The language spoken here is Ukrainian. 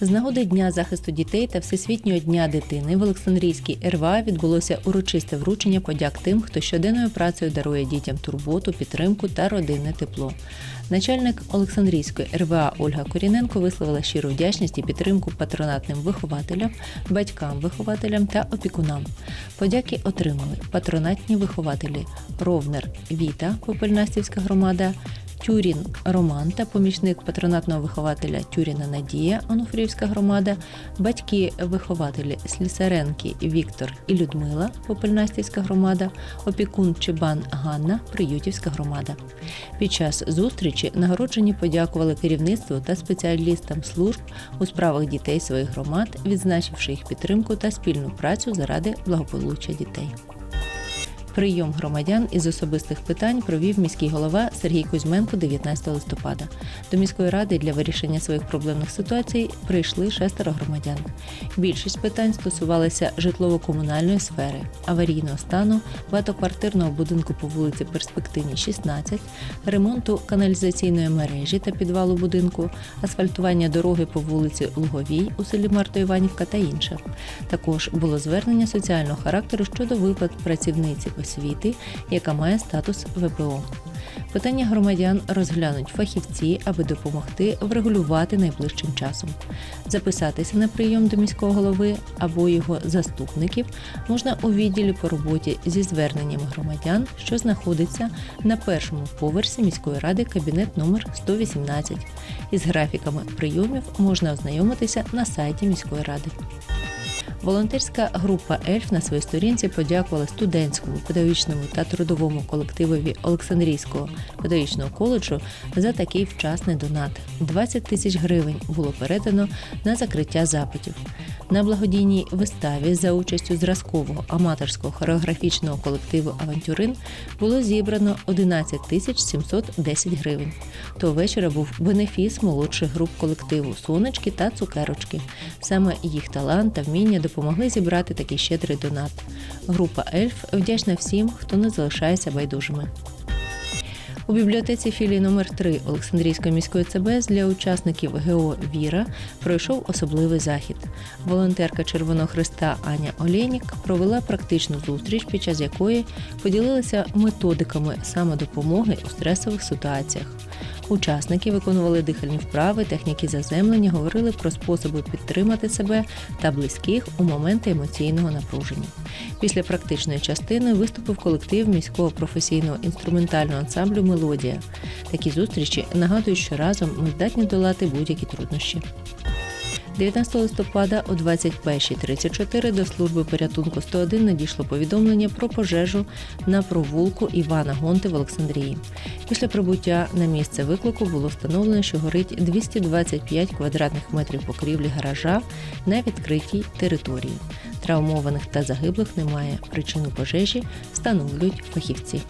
З нагоди Дня захисту дітей та Всесвітнього дня дитини в Олександрійській РВА відбулося урочисте вручення подяк тим, хто щоденною працею дарує дітям турботу, підтримку та родинне тепло. Начальник Олександрійської РВА Ольга Коріненко висловила щиру вдячність і підтримку патронатним вихователям, батькам вихователям та опікунам. Подяки отримали патронатні вихователі Ровнер Віта, Попельнастівська громада. Тюрін Роман та помічник патронатного вихователя Тюріна Надія, Онуфрівська громада, батьки-вихователі Слісаренки Віктор і Людмила, Попельнастівська громада, опікун Чебан Ганна, Приютівська громада. Під час зустрічі нагороджені подякували керівництву та спеціалістам служб у справах дітей своїх громад, відзначивши їх підтримку та спільну працю заради благополуччя дітей. Прийом громадян із особистих питань провів міський голова Сергій Кузьменко 19 листопада. До міської ради для вирішення своїх проблемних ситуацій прийшли шестеро громадян. Більшість питань стосувалися житлово-комунальної сфери, аварійного стану, багатоквартирного будинку по вулиці Перспективній 16, ремонту каналізаційної мережі та підвалу будинку, асфальтування дороги по вулиці Луговій у селі Марто Іванівка та інше. Також було звернення соціального характеру щодо виплат працівниці освіти, яка має статус ВПО. Питання громадян розглянуть фахівці, аби допомогти врегулювати найближчим часом. Записатися на прийом до міського голови або його заступників можна у відділі по роботі зі зверненнями громадян, що знаходиться на першому поверсі міської ради кабінет номер 118. Із графіками прийомів можна ознайомитися на сайті міської ради. Волонтерська група Ельф на своїй сторінці подякувала студентському, педагогічному та трудовому колективові Олександрійського педагогічного коледжу за такий вчасний донат. 20 тисяч гривень було передано на закриття запитів. На благодійній виставі за участю зразкового аматорського хореографічного колективу Авантюрин було зібрано 11 тисяч 710 гривень. Того вечора був бенефіс молодших груп колективу Сонечки та Цукерочки. Саме їх талант та вміння допомогли зібрати такий щедрий донат. Група Ельф вдячна всім, хто не залишається байдужими. У бібліотеці філії номер 3 Олександрійської міської ЦБ для учасників ГО Віра пройшов особливий захід. Волонтерка Червоного Христа Аня Олєнік провела практичну зустріч, під час якої поділилися методиками самодопомоги у стресових ситуаціях. Учасники виконували дихальні вправи, техніки заземлення, говорили про способи підтримати себе та близьких у моменти емоційного напруження. Після практичної частини виступив колектив міського професійного інструментального ансамблю Мелодія. Такі зустрічі нагадують, що разом ми здатні долати будь-які труднощі. 19 листопада о 21.34 до служби порятунку 101 надійшло повідомлення про пожежу на провулку Івана Гонти в Олександрії. Після прибуття на місце виклику було встановлено, що горить 225 квадратних метрів покрівлі гаража на відкритій території. Травмованих та загиблих немає. Причину пожежі встановлюють фахівці.